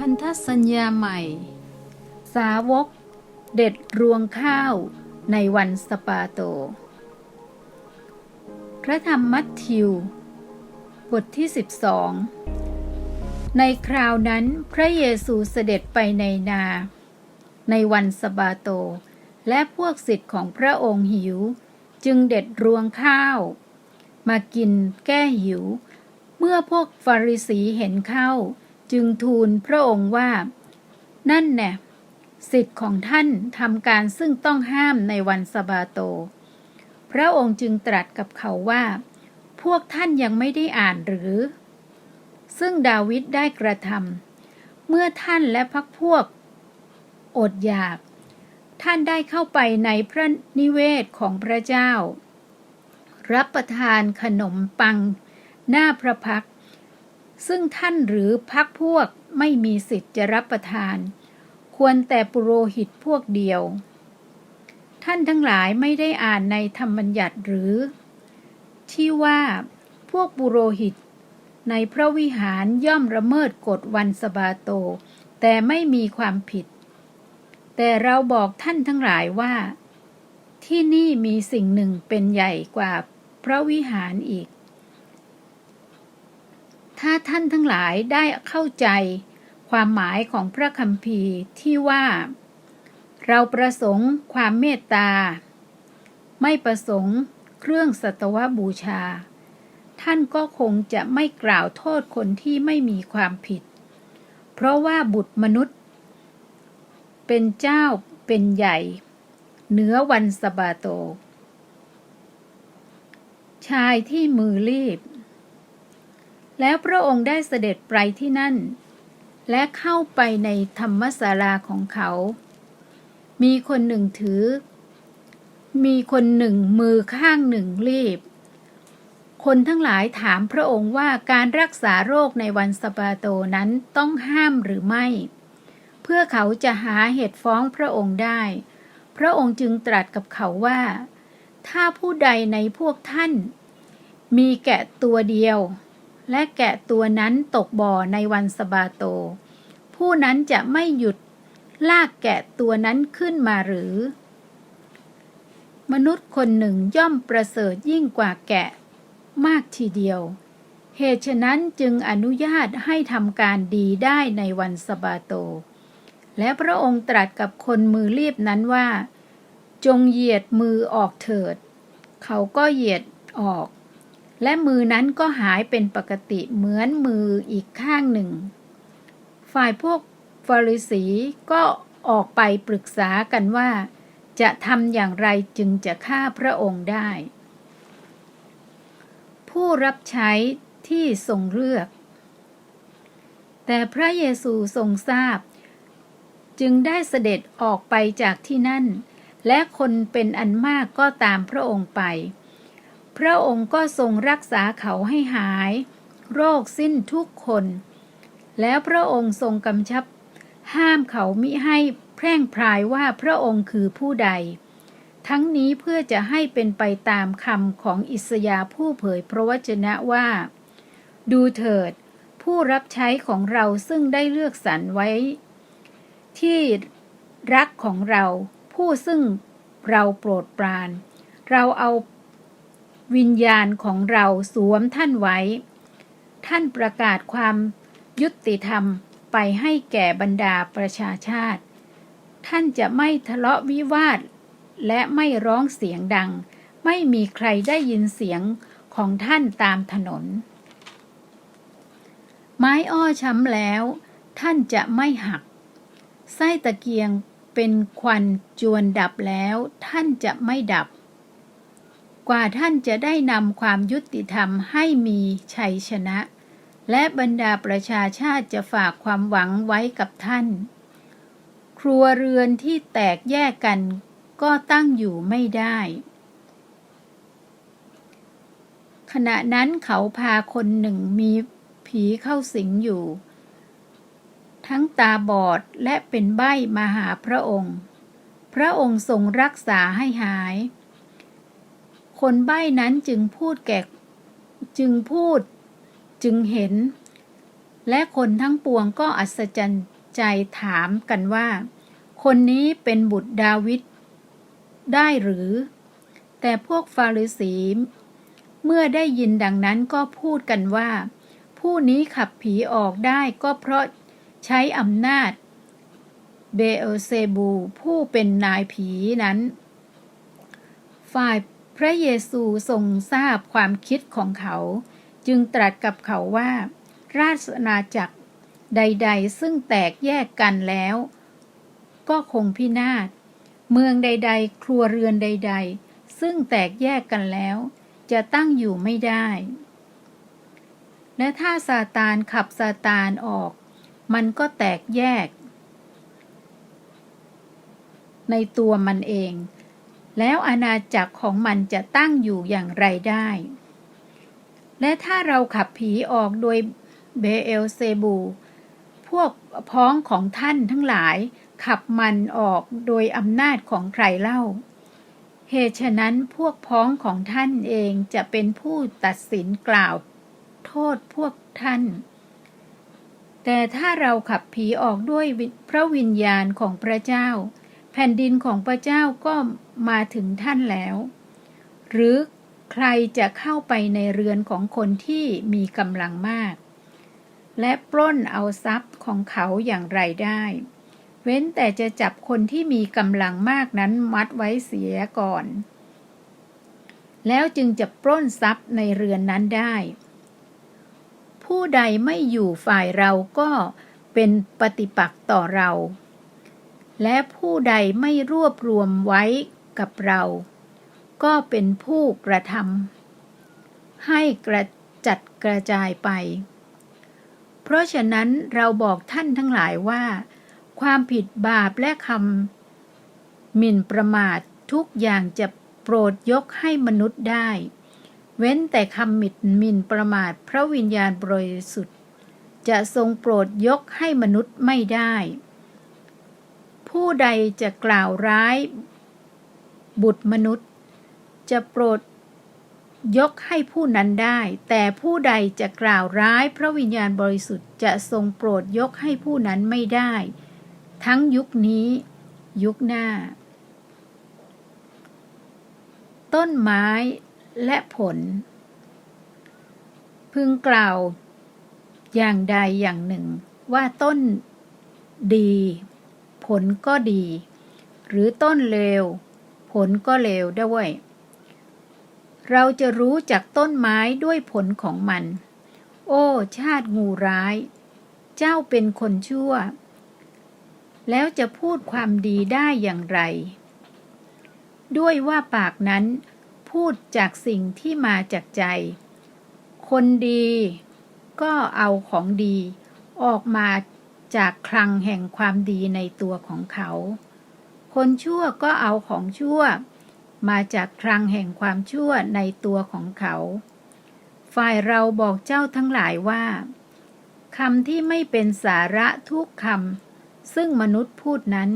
พันธสัญญาใหม่ สาวก เด็ดรวงข้าวในวันสปาโต พระธรรมมัทธิว บทที่ 12 ในคราวนั้นพระเยซูเสด็จไปในนา ในวันสบาโต และพวกศิษย์ของพระองค์หิว จึงเด็ดรวงข้าว มากินแก้หิว เมื่อพวกฟาริสีเห็นเข้า จึงทูลพระองค์ว่า นั่นแน่สิทธิ์ของท่านทำการซึ่งต้องห้ามในวันสบาโต พระองค์จึงตรัสกับเขาว่า พวกท่านยังไม่ได้อ่านหรือ ซึ่งดาวิดได้กระทำเมื่อท่านและพักพวก อดอยาก ท่านได้เข้าไปในพระนิเวศของพระเจ้า รับประทานขนมปัง หน้าพระพัก ซึ่งท่านหรือพักพวกไม่มีสิทธิ์จะรับประทาน ควรแต่ปุโรหิตพวกเดียว ท่านทั้งหลายไม่ได้อ่านในธรรมบัญญัติหรือ ที่ว่าพวกปุโรหิต ในพระวิหารย่อมละเมิดกฎวันสบาโต แต่ไม่มีความผิด แต่เราบอกท่านทั้งหลายว่า ที่นี่มีสิ่งหนึ่งเป็นใหญ่กว่าพระวิหารอีก ถ้าท่านทั้งหลายได้เข้าใจ ความหมายของพระคัมภีร์ที่ว่า เราประสงค์ความเมตตา ไม่ประสงค์เครื่องสัตวบูชา ท่านก็คงจะไม่กล่าวโทษคนที่ไม่มีความผิด เพราะว่าบุตรมนุษย์ เป็นเจ้าเป็นใหญ่ เหนือวันสบาโต ชายที่มือรีบ แล้วพระองค์ได้เสด็จไปที่นั่น และเข้าไปในธรรมศาลาของเขา มีคนหนึ่งถือ มีคนหนึ่งมือข้างหนึ่งรีบ คนทั้งหลายถามพระองค์ว่าการรักษาโรคในวันสบาโตนั้นต้องห้ามหรือไม่ เพื่อเขาจะหาเหตุฟ้องพระองค์ได้ พระองค์จึงตรัสกับเขาว่า ถ้าผู้ใดในพวกท่าน มีแกะตัวเดียว และแกะตัวนั้นตกบ่อในวันสบาโต ผู้นั้นจะไม่หยุดลากแกะตัวนั้นขึ้นมาหรือ มนุษย์คนหนึ่งย่อมประเสริฐยิ่งกว่าแกะ มากทีเดียว เหตุฉะนั้นจึงอนุญาตให้ทำการดีได้ในวันสบาโต และพระองค์ตรัสกับคนมือรีบนั้นว่า จงเหยียดมือออกเถิด เขาก็เหยียดออก และมือนั้นก็หายเป็นปกติเหมือนมืออีกข้างหนึ่ง ฝ่ายพวกฟาริสีก็ออกไปปรึกษากันว่า จะทำอย่างไรจึงจะฆ่าพระองค์ได้ ผู้รับใช้ที่ทรงเลือก แต่พระเยซูทรงทราบ จึงได้เสด็จออกไปจากที่นั่น และคนเป็นอันมากก็ตามพระองค์ไป พระองค์ก็ทรงรักษาเขาให้หาย โรคสิ้นทุกคน แล้วพระองค์ทรงกำชับ ห้ามเขามิให้แพร่งพรายว่าพระองค์คือผู้ใด ทั้งนี้เพื่อจะให้เป็นไปตามคำของอิสยาห์ผู้เผยพระวจนะว่า ดูเถิด ผู้รับใช้ของเราซึ่งได้เลือกสรรไว้ ที่รักของเราผู้ซึ่งเราโปรดปราน เราเอา วิญญาณของเราสวมท่านไว้ ท่านประกาศความยุติธรรมไปให้แก่บรรดาประชาชาติ ท่านจะไม่ทะเลาะวิวาท และไม่ร้องเสียงดัง ไม่มีใครได้ยินเสียงของท่านตามถนน ไม้อ้อช้ำแล้ว ท่านจะไม่หัก ไส้ตะเกียงเป็นควันจวนดับแล้ว ท่านจะไม่ดับ กว่าท่านจะได้นำความยุติธรรมให้มีชัยชนะ และบรรดาประชาชาติจะฝากความหวังไว้กับท่าน ครัวเรือนที่แตกแยกกันก็ตั้งอยู่ไม่ได้ ขณะนั้นเขาพาคนหนึ่งมีผีเข้าสิงอยู่ ทั้งตาบอดและเป็นใบ้มาหาพระองค์ พระองค์ทรงรักษาให้หาย คนใบ้นั้นจึงพูดแก่จึงพูดจึงเห็น และคนทั้งปวงก็อัศจรรย์ใจถามกันว่า คนนี้เป็นบุตรดาวิดได้หรือ แต่พวกฟาริสีเมื่อได้ยินดังนั้นก็พูดกันว่า ผู้นี้ขับผีออกได้ก็เพราะใช้อำนาจเบเอลเซบูผู้เป็นนายผีนั้น ฝ่าย พระเยซูทรงทราบความคิดของเขา จึงตรัสกับเขาว่า ราชอาณาจักรใด ๆ ซึ่งแตกแยกกันแล้ว ก็คงพินาศ เมืองใด ๆ ครัวเรือนใด ๆ ซึ่งแตกแยกกันแล้ว จะตั้งอยู่ไม่ได้ และถ้าซาตานขับซาตานออก มันก็แตกแยก ในตัวมันเอง แล้วอาณาจักรของมันจะตั้งอยู่อย่างไรได้ และถ้าเราขับผีออกโดยเบเอลเซบู พวกพ้องของท่านทั้งหลาย ขับมันออกโดยอำนาจของใครเล่า เหตุฉะนั้นพวกพ้องของท่านเองจะเป็นผู้ตัดสินกล่าวโทษพวกท่าน แต่ถ้าเราขับผีออกด้วยพระวิญญาณของพระเจ้า แผ่นดินของพระเจ้าก็มาถึงท่านแล้ว หรือใครจะเข้าไปในเรือนของคนที่มีกำลังมาก และปล้นเอาทรัพย์ของเขาอย่างไรได้ เว้นแต่จะจับคนที่มีกำลังมากนั้นมัดไว้เสียก่อน แล้วจึงจะปล้นทรัพย์ในเรือนนั้นได้ ผู้ใดไม่อยู่ฝ่ายเราก็เป็นปฏิปักษ์ต่อเรา และผู้ใดไม่รวบรวมไว้กับเรา ก็เป็นผู้กระทำให้กระจัดกระจายไป เพราะฉะนั้นเราบอกท่านทั้งหลายว่า ความผิดบาปและคำหมิ่นประมาททุกอย่างจะโปรดยกให้มนุษย์ได้ เว้นแต่คำหมิ่นหมินประมาทพระวิญญาณบริสุทธิ์ จะทรงโปรดยกให้มนุษย์ไม่ได้ ผู้ใดจะกล่าวร้าย บุตรมนุษย์ จะโปรดยกให้ผู้นั้นได้ แต่ผู้ใดจะกล่าวร้ายพระวิญญาณบริสุทธิ์จะทรงโปรดยกให้ผู้นั้นไม่ได้ ทั้งยุคนี้ยุคหน้า ต้นไม้และผล พึงกล่าว อย่างใดอย่างหนึ่งว่าต้นดี ผลก็ดี หรือต้นเลว ผลก็เลวด้วย เราจะรู้จากต้นไม้ด้วยผลของมัน โอ้ ชาติงูร้าย เจ้าเป็นคนชั่ว แล้วจะพูดความดีได้อย่างไร ด้วยว่าปากนั้นพูดจากสิ่งที่มาจากใจ คนดีก็เอาของดีออกมา จากคลังแห่งความดีในตัวของเขา คนชั่วก็เอาของชั่ว มาจากคลังแห่งความชั่วในตัวของเขา ฝ่ายเราบอกเจ้าทั้งหลายว่าคำที่ไม่เป็นสาระทุกคำซึ่งมนุษย์พูดนั้น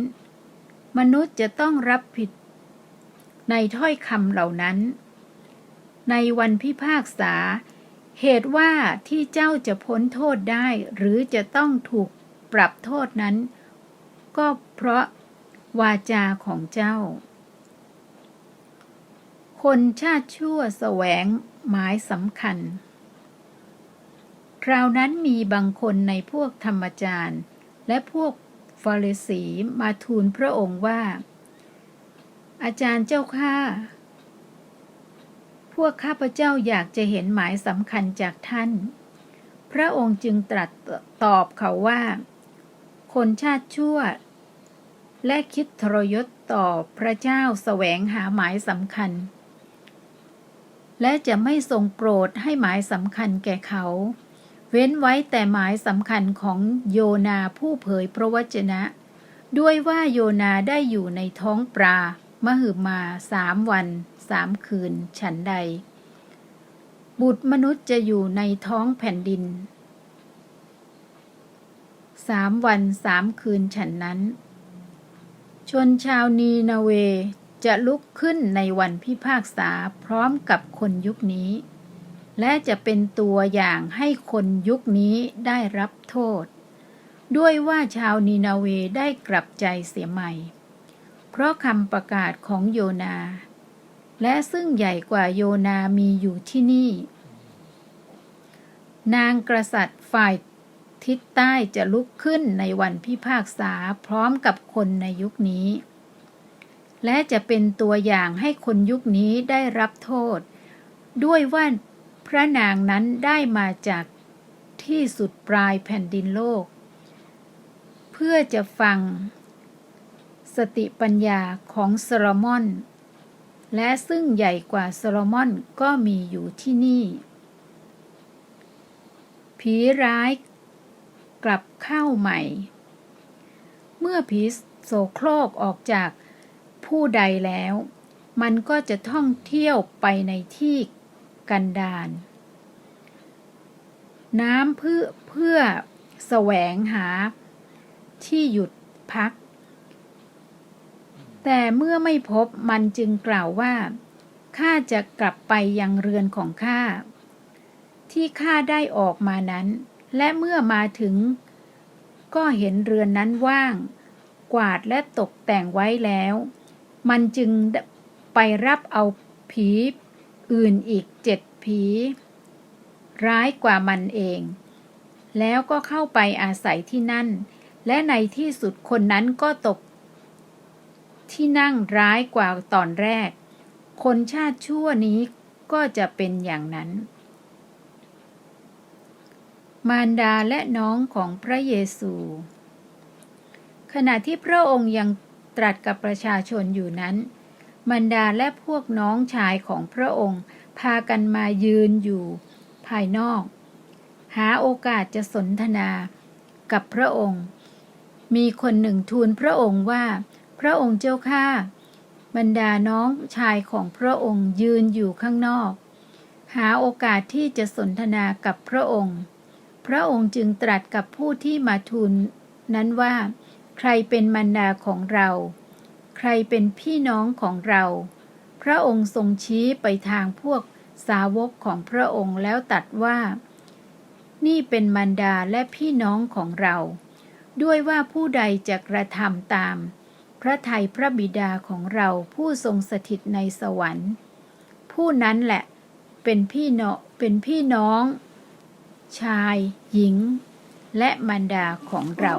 มนุษย์จะต้องรับผิด ในถ้อยคำเหล่านั้น ในวันพิพากษา เหตุว่าที่เจ้าจะพ้นโทษได้หรือจะต้องถูก ปรับโทษนั้น ก็เพราะวาจาของเจ้า คนชาติชั่วแสวงหมายสำคัญ คราวนั้นมีบางคนในพวกธรรมจารย์ และพวกฟาริสีมาทูลพระองค์ว่า อาจารย์เจ้าข้าพวกข้าพเจ้าอยากจะเห็นหมายสำคัญจากท่าน พระองค์จึงตรัสตอบเขาว่า คนชาติชั่ว และคิดทรยศต่อพระเจ้าแสวงหาหมายสำคัญ และจะไม่ทรงโปรดให้หมายสำคัญแก่เขา เว้นไว้แต่หมายสำคัญของโยนาผู้เผยพระวจนะ ด้วยว่าโยนาได้อยู่ในท้องปลามหึมาสามวันสามคืนฉันใด บุตรมนุษย์จะอยู่ในท้องแผ่นดิน สามวันสามคืนฉันนั้น ชนชาวนีนาเวจะลุกขึ้นในวันพิพากษาพร้อมกับคนยุคนี้ และจะเป็นตัวอย่างให้คนยุคนี้ได้รับโทษ ด้วยว่าชาวนีนาเวได้กลับใจเสียใหม่ เพราะคำประกาศของโยนา และซึ่งใหญ่กว่าโยนามีอยู่ที่นี่ นางกษัตริย์ฝ่าย ทิศใต้จะลุกขึ้นในวันพิพากษาพร้อมกับคนในยุคนี้ และจะเป็นตัวอย่างให้คนยุคนี้ได้รับโทษ ด้วยว่าพระนางนั้นได้มาจากที่สุดปลายแผ่นดินโลก เพื่อจะฟัง สติปัญญาของโซโลมอน และซึ่งใหญ่กว่าโซโลมอนก็มีอยู่ที่นี่ผีร้าย กลับเข้าใหม่ เมื่อผีโสโครกออกจากผู้ใดแล้ว มันก็จะท่องเที่ยวไปในที่กันดารน้ำเพื่อเพื่อแสวงหาที่หยุดพัก แต่เมื่อไม่พบมันจึงกล่าวว่า ข้าจะกลับไปยังเรือนของข้า ที่ข้าได้ออกมานั้น และเมื่อมาถึง ก็เห็นเรือนนั้นว่าง กวาดและตกแต่งไว้แล้ว มันจึงไปรับเอาผีอื่นอีกเจ็ดผี ร้ายกว่ามันเอง แล้วก็เข้าไปอาศัยที่นั่น และในที่สุดคนนั้นก็ตก ที่นั่งร้ายกว่าตอนแรก คนชาติชั่วนี้ก็จะเป็นอย่างนั้น มารดาและน้องของพระเยซู ขณะที่พระองค์ยังตรัสกับประชาชนอยู่นั้น มารดาและพวกน้องชายของพระองค์พากันมายืนอยู่ภายนอก หาโอกาสจะสนทนากับพระองค์ มีคนหนึ่งทูลพระองค์ว่า พระองค์เจ้าข้าบรรดาน้องชายของพระองค์ยืนอยู่ข้างนอก หาโอกาสที่จะสนทนากับพระองค์ พระองค์จึงตรัสกับผู้ที่มาทูลนั้นว่า ใครเป็นมารดาของเรา ใครเป็นพี่น้องของเรา พระองค์ทรงชี้ไปทางพวกสาวกของพระองค์แล้วตัดว่า นี่เป็นมารดาและพี่น้องของเรา ด้วยว่าผู้ใดจะกระทำตาม พระทัยพระบิดาของเราผู้ทรงสถิตในสวรรค์ ผู้นั้นแหละเป็นพี่เนาะเป็นพี่น้อง ชาย หญิง และมารดาของเรา